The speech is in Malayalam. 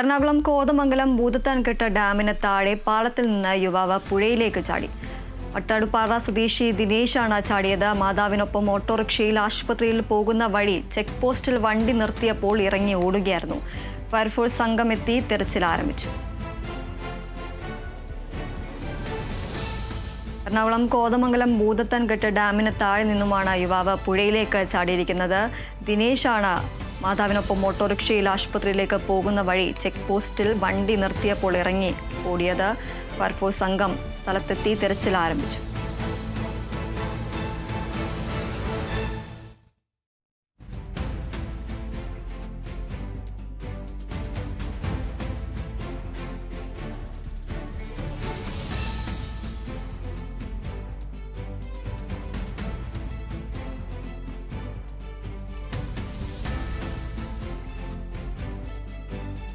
എറണാകുളം കോതമംഗലം ഭൂതത്താൻകെട്ട ഡാമിന് താഴെ പാളത്തിൽ നിന്ന് യുവാവ് പുഴയിലേക്ക് ചാടി. വട്ടാടുപാറ സ്വദേശി ദിനേശാണ് ചാടിയത്. മാതാവിനൊപ്പം ഓട്ടോറിക്ഷയിൽ ആശുപത്രിയിൽ പോകുന്ന വഴി ചെക്ക് പോസ്റ്റിൽ വണ്ടി നിർത്തിയപ്പോൾ ഇറങ്ങി ഓടുകയായിരുന്നു. ഫയർഫോഴ്സ് സംഘം എത്തി തെരച്ചിൽ ആരംഭിച്ചു. എറണാകുളം കോതമംഗലം ഭൂതത്താൻകെട്ട് ഡാമിന് താഴെ നിന്നുമാണ് യുവാവ് പുഴയിലേക്ക് ചാടിയിരിക്കുന്നത്. ദിനേശാണ് മാതാവിനൊപ്പം ഓട്ടോറിക്ഷയിൽ ആശുപത്രിയിലേക്ക് പോകുന്ന വഴി ചെക്ക് പോസ്റ്റിൽ വണ്ടി നിർത്തിയപ്പോൾ ഇറങ്ങി ഓടിയത് ഫയർഫോഴ്സ് സംഘം സ്ഥലത്തെത്തി തെരച്ചിൽ ആരംഭിച്ചു.